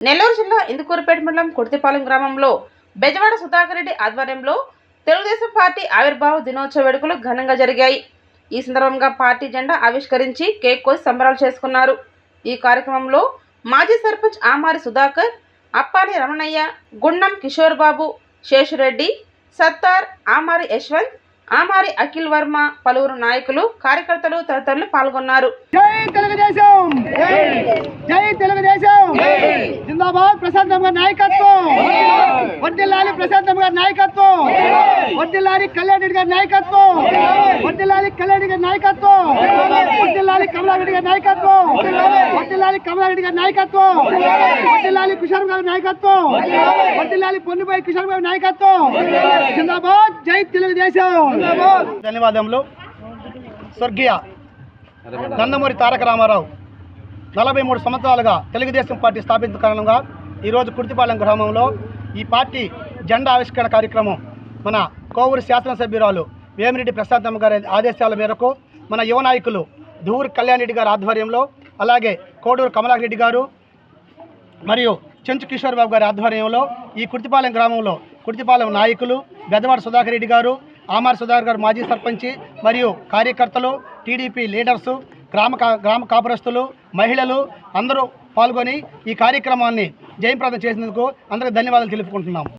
నెల్లూరు జిల్లా ఇందుకూరుపేట మండలం కుర్తిపాలెం గ్రామంలో బెజవాడ సుధాకర్ రెడ్డి ఆధ్వర్యంలో తెలుగుదేశం పార్టీ ఆవిర్భావ దినోత్సవ వేడుకలు ఘనంగా జరిగాయి. ఈ సందర్భంగా పార్టీ జెండా ఆవిష్కరించి కేక్ కోసి సంబరాలు చేసుకున్నారు. ఈ కార్యక్రమంలో మాజీ సర్పంచ్ ఆమారి సుధాకర్ అప్పాని రమణయ్య గుండం కిషోర్ బాబు శేషురెడ్డి సత్తార్ ఆమారి యశ్వంత్ ఆమారి అఖిల్ వర్మ పలువురు నాయకులు కార్యకర్తలు తదితరులు పాల్గొన్నారు. జై తెలుగుదేశం! జై తెలుగుదేశం! జిందాబాద్ ప్రశాంతం గారి నాయకత్వం. వడ్డిల్లాలి ప్రశాంతం గారి నాయకత్వం. వడ్డిల్లాలి కళ్యాణ్ రెడ్డి గారి నాయకత్వం. వడ్డిల్లాలి కళ్యాణ్ రెడ్డి గారి నాయకత్వం. వడ్డిల్లాలి కమలారెడ్డి గారి నాయకత్వం. వడ్డిల్లాలి కమలారెడ్డి గారి నాయకత్వం. వడ్డిల్లాలి కిషోర్ గారి నాయకత్వం. వడ్డిల్లాలి పొన్నుబాయి కిషోర్ గారి నాయకత్వం. జిందాబాద్ జై తెలుగుదేశం. ధన్యవాదములు. స్వర్గీయ నందమూరి తారక రామారావు. నలభై మూడు సంవత్సరాలుగా తెలుగుదేశం పార్టీ స్థాపించిన కారణంగా ఈరోజు కుర్తిపాలెం గ్రామంలో ఈ పార్టీ జెండా ఆవిష్కరణ కార్యక్రమం మన కోవూరు శాసనసభ్యురాలు వేమిరెడ్డి ప్రశాంతమ్మ గారి ఆదేశాల మేరకు మన యువ నాయకులు దూరు కళ్యాణ్ రెడ్డి గారి ఆధ్వర్యంలో అలాగే కోడూరు కమలారెడ్డి గారు మరియు చెంచు కిషోర్ బాబు గారి ఆధ్వర్యంలో ఈ కుర్తిపాలెం గ్రామంలో కుర్తిపాలెం నాయకులు బెదవాడ సుధాకర్ రెడ్డి గారు ఆమార్ సుధాకర్ గారు మాజీ సర్పంచి మరియు కార్యకర్తలు టీడీపీ లీడర్సు గ్రామ గ్రామ కాపురస్తులు మహిళలు అందరూ పాల్గొని ఈ కార్యక్రమాన్ని జయప్రదం చేసినందుకు అందరికీ ధన్యవాదాలు తెలుపుకుంటున్నాం